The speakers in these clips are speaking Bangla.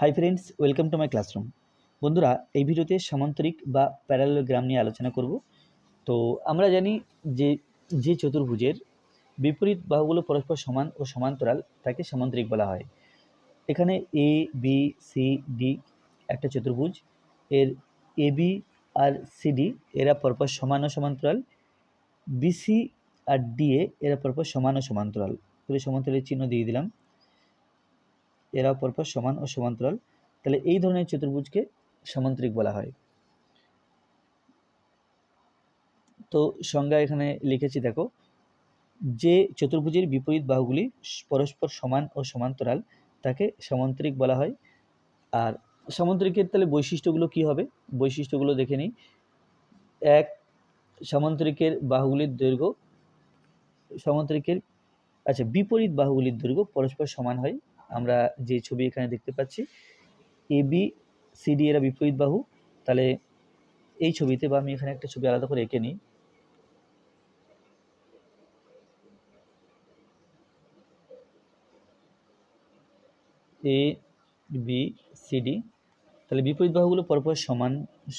Hi friends welcome to my classroom বন্ধুরা, এই ভিডিওতে সামান্তরিক বা প্যারালোগ্রাম নিয়ে আলোচনা করব। তো আমরা জানি যে যে চতুর্ভুজের বিপরীত বাহুগুলো পরস্পর সমান ও সমান্তরাল তাকে সামান্তরিক বলা হয়। এখানে এ বি সি ডি একটা চতুর্ভুজ। এর এ বি আর সিডি এরা পরপর সমান ও সমান্তরাল। বিসি আর ডিএ এরা পরপর সমান ও সমান্তরাল। তাহলে সমান্তরালের চিহ্ন দিয়ে দিলাম। এরা পরপর সমান ও সমান্তরাল। তাহলে এই ধরনের চতুর্ভুজকে সামান্তরিক বলা হয়। তো সংজ্ঞা এখানে লিখেছি, দেখো, যে চতুর্ভুজের বিপরীত বাহুগুলি পরস্পর সমান ও সমান্তরাল, তাকে সামান্তরিক বলা হয়। আর সামান্তরিকের তাহলে বৈশিষ্ট্যগুলো কি হবে? বৈশিষ্ট্যগুলো দেখে নিই। এক, সামান্তরিকের বাহুগুলির দৈর্ঘ্য সামান্তরিকের আচ্ছা বিপরীত বাহুগুলির দৈর্ঘ্য পরস্পর সমান হয়। আমরা যে ছবি এখানে দেখতে পাচ্ছি এ বি সিডি এরা বিপরীত বাহু। তাহলে এই ছবিতে বা আমি এখানে একটা ছবি আলাদা করে এঁকে নিই। এ বি সিডি তাহলে বিপরীত বাহুগুলো পরপর সমান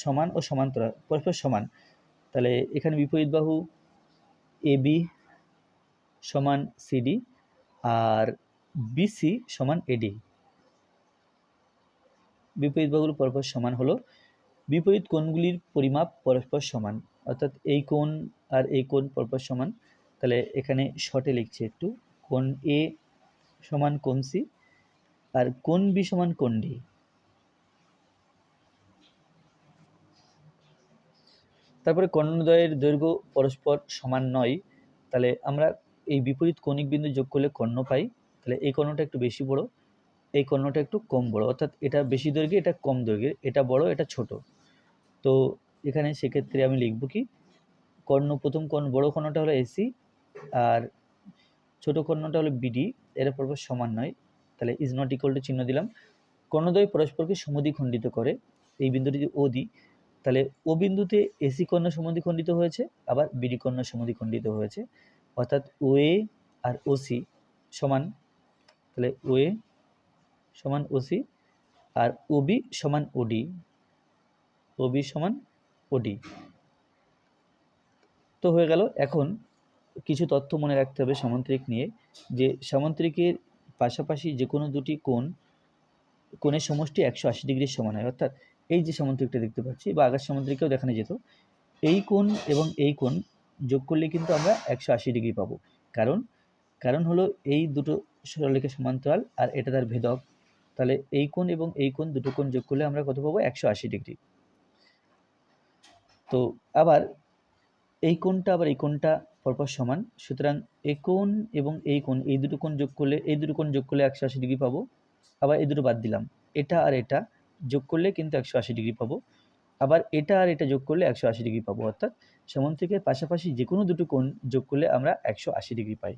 সমান ও সমান্তরাল পরপর সমান। তাহলে এখানে বিপরীত বাহু এ বি সমান সিডি আর বিসি সমান এডি বিপরীত বাহুগুলো পরস্পর সমান হলো বিপরীত কোণগুলির পরিমাপ পরস্পর সমান। অর্থাৎ এই কোণ আর এই কোণ পরস্পর সমান। তাহলে এখানে শর্টে লিখছে একটু। কোণ এ সমান কোণ সি আর কোণ বি সমান কোণ ডি তারপরে কর্ণদ্বয়ের দৈর্ঘ্য পরস্পর সমান নয়। তাহলে আমরা এই বিপরীত কৌণিক বিন্দু যোগ করলে কর্ণ পাই। তাহলে এই কর্ণটা একটু বেশি বড়, এই কর্ণটা একটু কম বড়। অর্থাৎ এটা বেশি দৈর্ঘ্যে, এটা কম দৈর্ঘ্যের এটা বড়, এটা ছোট। তো এখানে সেক্ষেত্রে আমি লিখব কি, কর্ণ, প্রথম কর্ণ, বড় কর্ণটা হলো এসি আর ছোট কর্ণটা হলো বিডি এরা পরপর সমান নয়। তাহলে ইজ নট ইকুয়াল টু চিহ্ন দিলাম। কর্ণদ্বয় পরস্পরকে সমদ্বিখণ্ডিত করে, এই বিন্দুটি যদি ও দিই, তাহলে ও বিন্দুতে এসি কর্ণ সমদ্বিখণ্ডিত হয়েছে, আবার বিডি কর্ণ সমদ্বিখণ্ডিত হয়েছে। অর্থাৎ ওএ আর ওসি সমান তাহলে ওএ সমান ওসি আর ওবি সমান ওডি ওবি সমান ওডি তো হয়ে গেল, এখন কিছু তথ্য মনে রাখতে হবে সামান্তরিক নিয়ে, যে সামান্তরিকের পাশাপাশি যে কোনো দুটি কোণ, কোণের সমষ্টি একশো আশি ডিগ্রির সমান হয়। অর্থাৎ এই যে সামুদ্রিকটা দেখতে পাচ্ছি, বা আকাশ সামুদ্রিকেও দেখানো যেত, এই কোণ এবং এই কোণ যোগ করলে কিন্তু আমরা একশো আশি ডিগ্রি পাবো। কারণ কারণ হলো এই দুটো সরলরেখা সমান্তরাল আর এটা তার ভেদক। তাহলে এই কোণ এবং এই কোণ দুটো কোণ যোগ করলে আমরা কত পাবো? একশো আশি ডিগ্রি। তো আবার এই কোণটা আবার এই কোণটা পরপর সমান। সুতরাং এই কোণ এবং এই কোণ, এই দুটো কোণ যোগ করলে, এই দুটো কোণ যোগ করলে একশো আশি ডিগ্রি পাবো। আবার এই দুটো বাদ দিলাম। এটা আর এটা যোগ করলে কিন্তু একশো আশি ডিগ্রি পাবো। আবার এটা আর এটা যোগ করলে একশো আশি ডিগ্রি পাবো। অর্থাৎ সমান থেকে পাশাপাশি যে কোনো দুটো কোণ যোগ করলে আমরা একশো আশি ডিগ্রি পাই।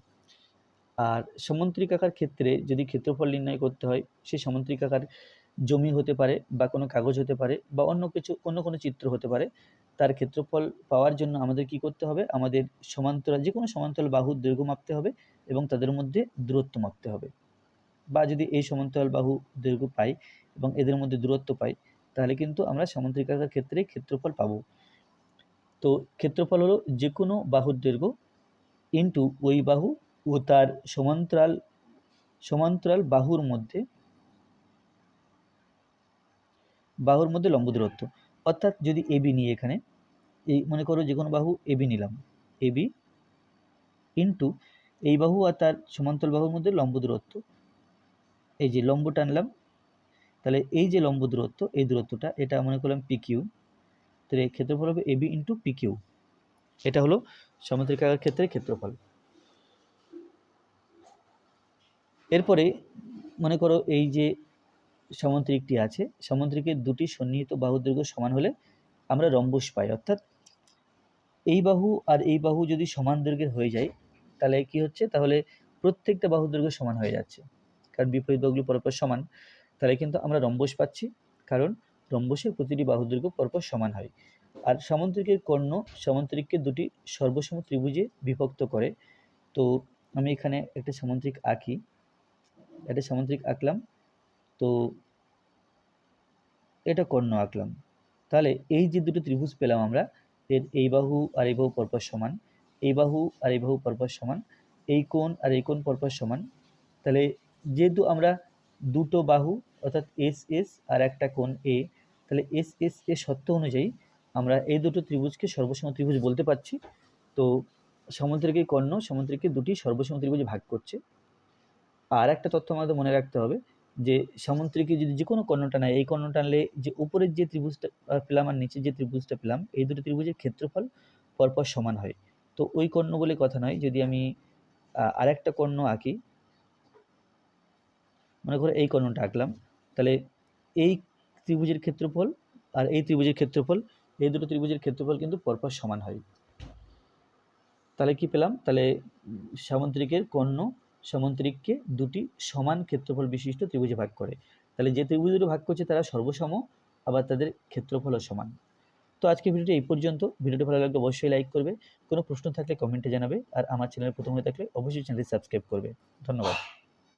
আর সমান্তরিকাকার ক্ষেত্রে যদি ক্ষেত্রফল নির্ণয় করতে হয়, সেই সমান্তরিকাকার জমি হতে পারে বা কোনো কাগজ হতে পারে বা অন্য কিছু, অন্য কোনো চিত্র হতে পারে, তার ক্ষেত্রফল পাওয়ার জন্য আমাদের কি করতে হবে? আমাদের সমান্তরাল, যে কোনো সমান্তরাল বাহুর দৈর্ঘ্য মাপতে হবে এবং তাদের মধ্যে দূরত্ব মাপতে হবে। বা যদি এই সমান্তরাল বাহু দৈর্ঘ্য পাই এবং এদের মধ্যে দূরত্ব পাই, তাহলে কিন্তু আমরা সামুদ্রিকাকার ক্ষেত্রে ক্ষেত্রফল পাবো। তো ক্ষেত্রফল হলো যে কোনো বাহুর দৈর্ঘ্য ইন্টু ওই বাহু ও তার সমান্তরাল সমান্তরাল বাহুর মধ্যে বাহুর মধ্যে লম্ব দূরত্ব অর্থাৎ যদি এবি নিই এখানে, এই মনে করো যে কোনো বাহু এবি নিলাম এবি ইন্টু এই বাহু আর তার সমান্তরাল বাহুর মধ্যে লম্ব দূরত্ব এই যে লম্ব টানলাম তাহলে এই যে লম্ব দূরত্ব এই দূরত্বটা, এটা মনে করলাম পি কিউ তাহলে ক্ষেত্রফল হবে এবি ইন্টু পি কিউ এটা হলো সমুদ্রিকাকার ক্ষেত্রে ক্ষেত্রফল। এরপরে মনে করো এই যে সামুদ্রিকটি আছে সামুদ্রিকের দুটি সন্নিহিত বাহু দৈর্ঘ্য সমান হলে আমরা রম্বস পাই। অর্থাৎ এই বাহু আর এই বাহু যদি সমান দৈর্ঘ্যের হয়ে যায়, তাহলে কি হচ্ছে? তাহলে প্রত্যেকটা বাহু দৈর্ঘ্য সমান হয়ে যাচ্ছে। কারণ বিপরীত বাহুগুলি পরপর সমান, তাহলে কিন্তু আমরা রম্বস পাচ্ছি। কারণ রম্বসের প্রতিটি বাহু দৈর্ঘ্য পরপর সমান হয়। আর সামুদ্রিকের কর্ণ সামুদ্রিককে দুটি সর্বসম ত্রিভুজে বিভক্ত করে। তো আমি এখানে একটা সামুদ্রিক আঁকি। একটা সামুদ্রিক আঁকলাম তো এটা কর্ণ আঁকলাম তাহলে এই যে দুটো ত্রিভুজ পেলাম আমরা, এর এই বাহু আর এই বাহু পরপর সমান, এই বাহু আর এই বাহু পরপর সমান, এই কোণ আর এই কোণ পরপর সমান। তাহলে যেহেতু আমরা দুটো বাহু, অর্থাৎ এস এস আর একটা কোণ এ, তাহলে এস এস এ সত্য অনুযায়ী আমরা এই দুটো ত্রিভুজকে সর্বসম ত্রিভুজ বলতে পারছি। তো সমুদ্রিকের কর্ণ সমুদ্রিকে দুটি সর্বসম ত্রিভুজে ভাগ করছে। আর একটা তথ্য আমাদের মনে রাখতে হবে যে সামুদ্রিকে যদি যে কোনো কর্ণটা নেয় এই কর্ণ টানলে যে উপরের যে ত্রিভুজটা পেলাম আর নিচের যে ত্রিভুজটা পেলাম এই দুটো ত্রিভুজের ক্ষেত্রফল পরপর সমান হয়। তো ওই কর্ণ বলে কথা নয় যদি আমি আহ, আরেকটা কর্ণ আঁকি মনে করো এই কর্ণটা আঁকলাম তাহলে এই ত্রিভুজের ক্ষেত্রফল আর এই ত্রিভুজের ক্ষেত্রফল এই দুটো ত্রিভুজের ক্ষেত্রফল কিন্তু পরপর সমান হয়। তাহলে কি পেলাম? তাহলে সামুদ্রিকের কর্ণ সামুদ্রিককে দুটি সমান ক্ষেত্রফল বিশিষ্ট ত্রিভুজে ভাগ করে। তাহলে যে ত্রিভুজ ভাগ করছে তারা সর্বসম, আবার তাদের ক্ষেত্রফলও সমান। তো আজকে ভিডিওটি এই পর্যন্ত। ভিডিওটি ভালো লাগলে অবশ্যই লাইক করবে। কোনো প্রশ্ন থাকলে কমেন্টে জানাবে। আর আমার চ্যানেলে প্রথম হয়ে থাকলে অবশ্যই চ্যানেলটি সাবস্ক্রাইব করবে। ধন্যবাদ।